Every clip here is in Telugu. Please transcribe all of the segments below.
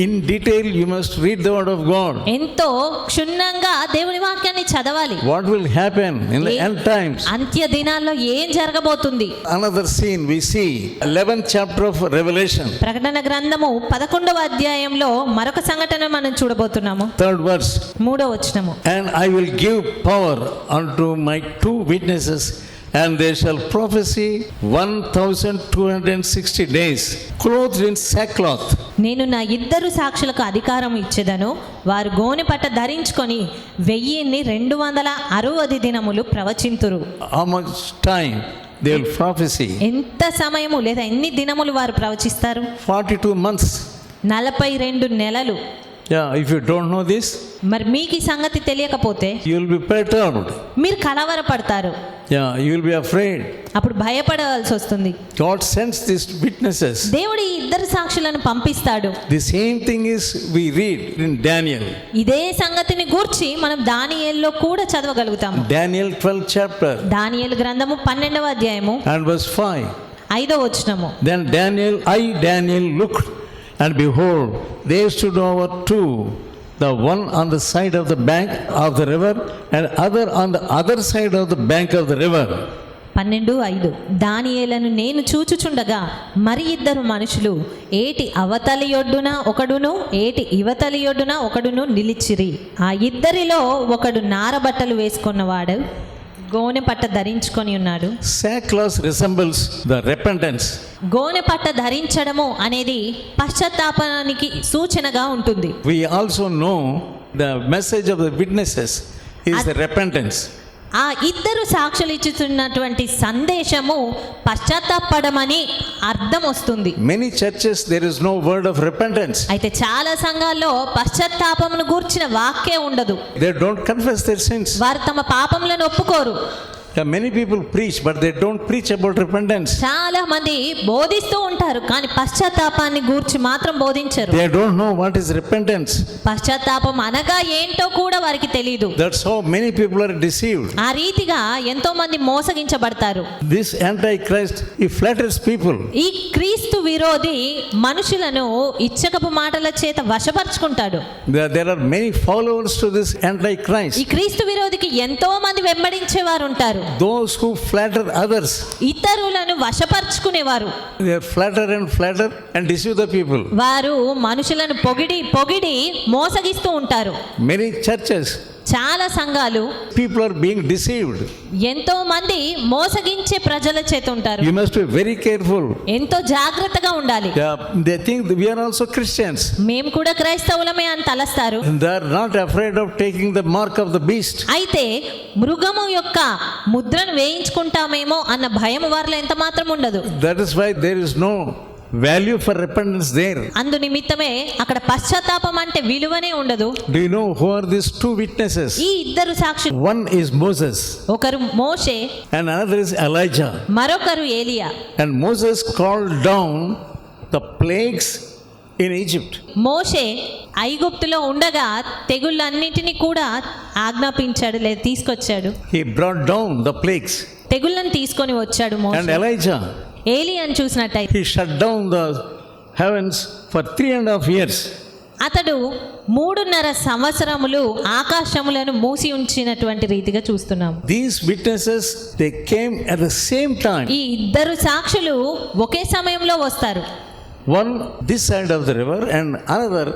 In detail, you must read the word of God. ఎంతో క్షుణ్ణంగా దేవుని వాక్యాన్ని చదవాలి What will happen in the A- end times? అంత్య దినాల్లో ఏం జరగబోతుంది Another scene we see, 11th chapter of Revelation, ప్రకటన గ్రంథము పదకొండవ అధ్యాయంలో మరొక సంఘటన మనం చూడబోతున్నాము third verse. మూడో వచనము And I will and they shall prophesy one thousand two hundred and sixty days clothed in sackcloth నేను నా ఇద్దరు సాక్షులకు అధికారం ఇచ్చేదను. వారు గోని పట్ట ధరించుకొని వెయ్యిన్ని రెండు వందల అరవై దినములు ప్రవచింతురు. టైం దే విల్ ప్రొఫెసి ఎంత సమయము లేదా ఎన్ని దినములు వారు ప్రవచిస్తారు? ఫార్టీ టూ మంత్స్ నలభై రెండు నెలలు. Yeah, if you don't know this, మరి మీకు ఈ సంగతి తెలియకపోతే you will be perturbed. మీరు కలవరపడతారు Yeah, you will be afraid. అప్పుడు భయపడవలసి వస్తుంది God sends these witnesses. దేవుడు ఈ ఇద్దరు సాక్షులను పంపిస్తాడు The same thing is we read in Daniel. ఇదే సంగతిని గూర్చి మనం దానియేల్లో కూడా చదవగలుగుతాము Daniel 12th chapter దానియేలు గ్రంథము పన్నెండవ అధ్యాయము and verse 5. ఐదో వచనము Then Daniel, I Daniel looked, and behold, there stood over two, the one on the side of the bank of the river, and other on the other side of the bank of the river. పన్నెండు ఐదు దానియేలను నేను చూచుచుండగా మరి ఇద్దరు మనుషులు ఏటి అవతలి ఒడ్డున ఒకడును ఏటి ఇవతలి ఒడ్డున ఒకడును నిలిచిరి ఆ ఇద్దరిలో ఒకడు నారబట్టలు వేసుకున్నవాడు గోనె పట్ట ధరించుకొని ఉన్నాడు. సాక్లాస్ రిసెంబుల్స్ ద రిపెంటెన్స్ గోనె పట్ట ధరించడము అనేది పశ్చాత్తాపానికి సూచనగా ఉంటుంది. We also know the message of the witnesses is the repentance ఆ ఇద్దరు సాక్షులు ఇచ్చుతున్నటువంటి సందేశము పశ్చాత్తాపడమని అర్థం వస్తుంది Many churches, there is no word of repentance. అయితే చాలా సంఘాల్లో పశ్చాత్తాపమును గూర్చిన వాక్యే ఉండదు They don't confess their sins. వారు తమ పాపములను ఒప్పుకోరు Many people preach, but they don't preach about repentance. చాలా మంది బోధిస్తూ ఉంటారు కానీ పశ్చాత్తాపాన్ని గూర్చి మాత్రం బోధించరు They don't know what is repentance. పశ్చాత్తాపం అనగా ఏంటో కూడా వారికి తెలియదు That's how many people are deceived. ఆ రీతిగా ఎంతో మంది మోసగించబడతారు This Antichrist, he flatters people. ఈ క్రీస్తు విరోధి మనుషులను ఇచ్చకపు మాటల చేత వశపరుచుకుంటాడు There, there are many followers to this Antichrist. ఈ క్రీస్తు విరోధికి ఎంతో మంది వెంబడించే వారు ఉంటారు దోస్ హూ ఫ్లాటర్ అదర్స్ ఇతరులను వశపరుచుకునేవారు. Flatter and flatter and deceive the people వారు మనుషులను పొగిడి పొగిడి మోసగిస్తూ ఉంటారు. మెనీ చర్చెస్ చాలా సంఘాలు పీపుల్ ఆర్ బీయింగ్ డిసీవ్డ్ ఎంతో మంది మోసగించే ప్రజల చేత ఉంటారు. You must be very careful ఎంతో జాగ్రత్తగా ఉండాలి. They think we are also Christians మేము కూడా క్రైస్తవులమే అని తలస్తారు. They are not afraid of taking the mark of the beast అయితే మృగము యొక్క ముద్రను వేయించుకుంటామేమో అన్న భయం వారిలో ఎంత మాత్రం ఉండదు. That is why there is no value for repentance there. అందు నిమిత్తమే అక్కడ పశ్చాత్తాపం అంటే విలువనే ఉండదు Do you know who are these two witnesses? ఈ ఇద్దరు సాక్షులు One is Moses ఒకరు మోషే and another is Elijah. మరొకరు ఏలియా And Moses called down the plagues in Egypt. మోషే ఐగుప్తులో ఉండగా తెగుళ్ళన్నింటినీ కూడా ఆజ్ఞాపించాడు లేదా తీసుకొచ్చాడు He brought down the plagues. తెగుళ్ళను తీసుకొని వచ్చాడు మోషే Elijah, ఏలి ఏలియన్ చూసినట్టయితే he shut down the heavens for 3 and half years అతడు మూడున్నర సంవత్సరములు ఆకాశములను మూసి ఉంచినటువంటి రీతిగా చూస్తున్నాం these witnesses they came at the same time ఈ ఇద్దరు సాక్షులు ఒకే సమయంలో వస్తారు. One this side of the river and another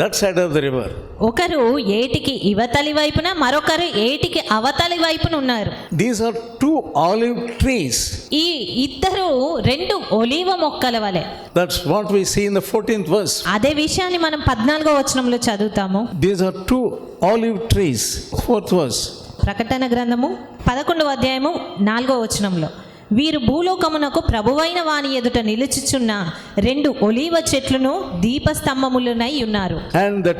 that side of the river ఒకరు ఏటికి ఇవతలి వైపున మరొకరు ఏటికి అవతలి వైపున ఉన్నారు. These are two olive trees ఈ ఇద్దరు రెండు ఒలీవ మొక్కల వలె That's what we see in the 14th verse. అదే విషయాన్ని మనం పద్నాలుగో వచనంలో చదువుతాము These are two olive trees. Fourth verse. ప్రకటన గ్రంథము పదకొండవ అధ్యాయము నాలుగో వచనంలో వీరు భూలోకమునకు ప్రభువైన వాని ఎదుట నిలుచుచున్న రెండు ఒలీవ చెట్లును దీపస్తంభములనై ఉన్నారు And the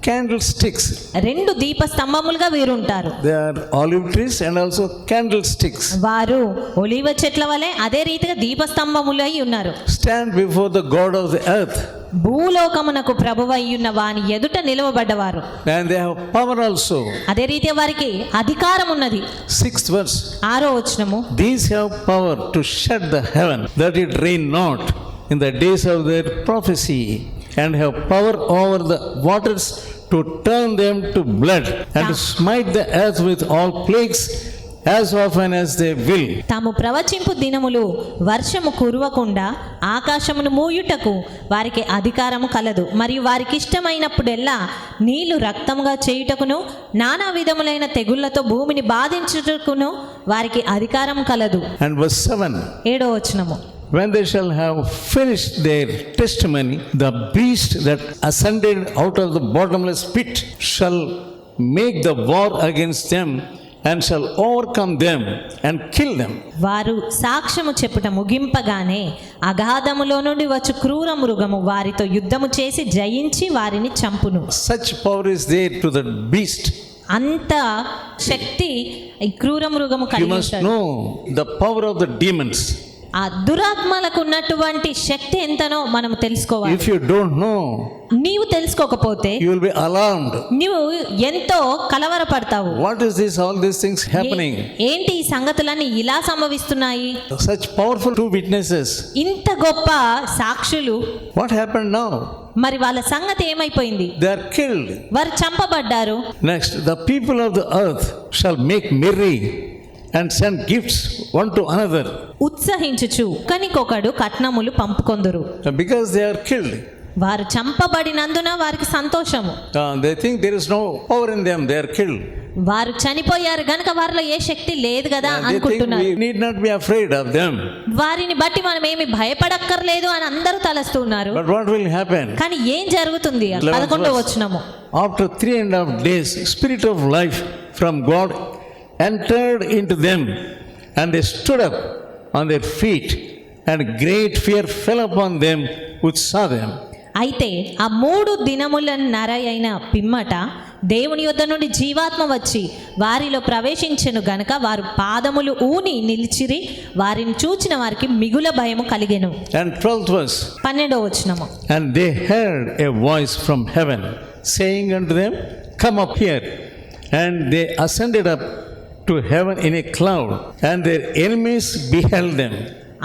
two candlesticks. రెండు దీపస్తంభములుగా వీరుంటారు They are olive trees and also candlesticks. వారు ఒలీవ చెట్ల వలె అదే రీతిగా దీపస్తంభములై ఉన్నారు Stand before the God of the earth. భూలోకమునకు ప్రభువై ఉన్న వాని ఎదుట నిలువబడ్డవారు And they have power also. అదే రీతిగా వారికి అధికారం ఉన్నది Sixth verse. ఆరో వచనము These have power to shut the heaven that it rain not in the days of their prophecy and have power over the waters to turn them to blood and to smite the earth with all plagues as often as they will. తాము ప్రవచింపు దినములు వర్షము కురవకుండా ఆకాశమును మూయుటకు వారికి అధికారము కలదు. మరియు వారికి ఇష్టమైనప్పుడెల్లా నీళ్ళు రక్తముగా చేయుటకును నానా విధములైన తెగుళ్ళతో భూమిని బాధించుటకును వారికి అధికారం కలదు. And verse 7 ఏడో వచనము. When they shall have finished their testimony, the beast that ascended out of the bottomless pit shall make the war against them and shall overcome them and kill them. వారు సాక్ష్యము చెప్పుట ముగింపగానే అగాధములో నుండి వచ్చు క్రూర మృగము వారితో యుద్ధము చేసి జయించి వారిని చంపును Such power is there to the beast. అంత శక్తి క్రూర మృగము You కలిగి know the power of the demons. ఆ దురాత్మలకు ఉన్నటువంటి శక్తి ఎంతనో మనం తెలుసుకోవాలి. యు డోంట్ నో నీవు తెలుసుకోకపోతే యు బి అలార్మ్డ్ నీవు ఎంతో కలవరపడతావు. What is this all this things happening ఏంటి ఈ సంగతులన్నీ ఇలా సంభవిస్తున్నాయి? సచ్ పవర్ఫుల్ టు విట్నెసెస్ ఇంత గొప్ప సాక్షులు. వాట్ హ్యాపెన్ నౌ మరి వాళ్ళ సంగతి ఏమైపోయింది? దే కిల్డ్ వారు చంపబడ్డారు. Next the people of the earth shall make merry and send gifts one to another ఉత్సహించుచు కనికొకడు కట్నములు పంపుకొందురు because they are killed. వారు చంపబడినందున వారికి సంతోషము Uh, they think there is no power in them, they are killed. వారు చనిపోయారు గనుక వారిలో ఏ శక్తి లేదు కదా అనుకుంటున్నారు we need not be afraid of them. వారిని బట్టి మనం ఏమి భయపడక్కర్లేదు అని అందరూ తలస్తున్నారు But what will happen? కానీ ఏం జరుగుతుంది Eleventh పదకొండవ verse. వచ్చినము After three and a half days, Spirit of entered into them, and they stood up on their feet, and great fear fell upon them which saw them. అయితే ఆ మూడు దినముల నర అయిన పిమ్మట దేవుని యొద్ద నుండి జీవాత్మ వచ్చి వారిలో ప్రవేశించెను గనుక వారు పాదములు ఊని నిలిచిరి వారిని చూచిన వారికి మిగుల భయము కలిగెను And twelfth verse. పన్నెండవ వచనము And they heard a voice from heaven saying unto them, Come up here. And they ascended up to heaven in a cloud, and their enemies beheld them.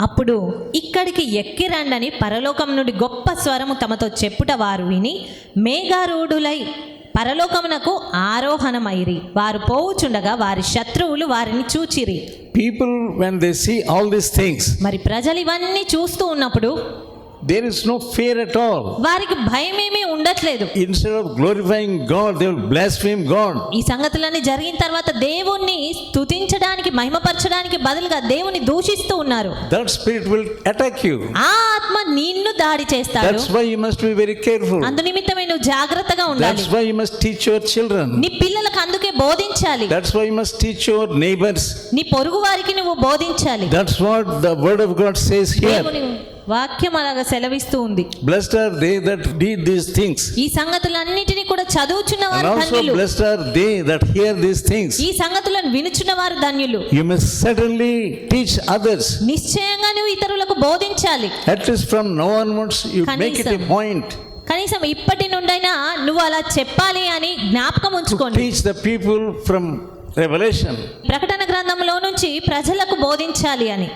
అప్పుడు ఇక్కడికి ఎక్కిరండని పరలోకం నుండి గొప్ప స్వరము తమతో చెప్పుట వారు విని మేఘారూఢులై పరలోకమునకు ఆరోహణమైరి వారు పోవుచుండగా వారి శత్రువులు వారిని చూచిరి People, when they see all these things, మరి ప్రజలు ఇవన్నీ చూస్తూ ఉన్నప్పుడు there is no fear at all. వారికి భయమేమీ ఉండట్లేదు Instead of glorifying God, they will blaspheme God. ఈ సంగతులన్నీ జరిగిన తర్వాత దేవుణ్ణి స్తుతించడానికి మహిమపరచడానికి బదులుగా దేవుని దూషిస్తూ ఉన్నారు That spirit will attack you. ఆ ఆత్మ నిన్ను దాడి చేస్తాడు That's why you must be very careful. అందు నిమిత్తమే నువ్వు జాగ్రత్తగా ఉండాలి That's why you must teach your children. నీ పిల్లలకు అందుకే బోధించాలి That's why you must teach your neighbors. నీ పొరుగు వారికి నువ్వు బోధించాలి That's what the word of God says here. వాక్యం అలాగా సెలవిస్తూ ఉంది. Blessed they that read these things ఈ సంగతులన్నిటిని కూడా చదువుచున్న వారు ధన్యులు. Blessed they that hear these things ఈ సంగతులను వినుచున్న వారు ధన్యులు. You must suddenly teach others నిశ్చయంగా నువ్వు ఇతరులకు బోధించాలి. At least from now onwards you make it a point కనీసం ఇప్పటి నుండైనా నువ్వు అలా చెప్పాలి అని జ్ఞాపకం ఉంచుకోండి. Teach the people from revolution ప్రకటన గ్రంథంలో నుంచి ప్రజలకు బోధించాలి అని.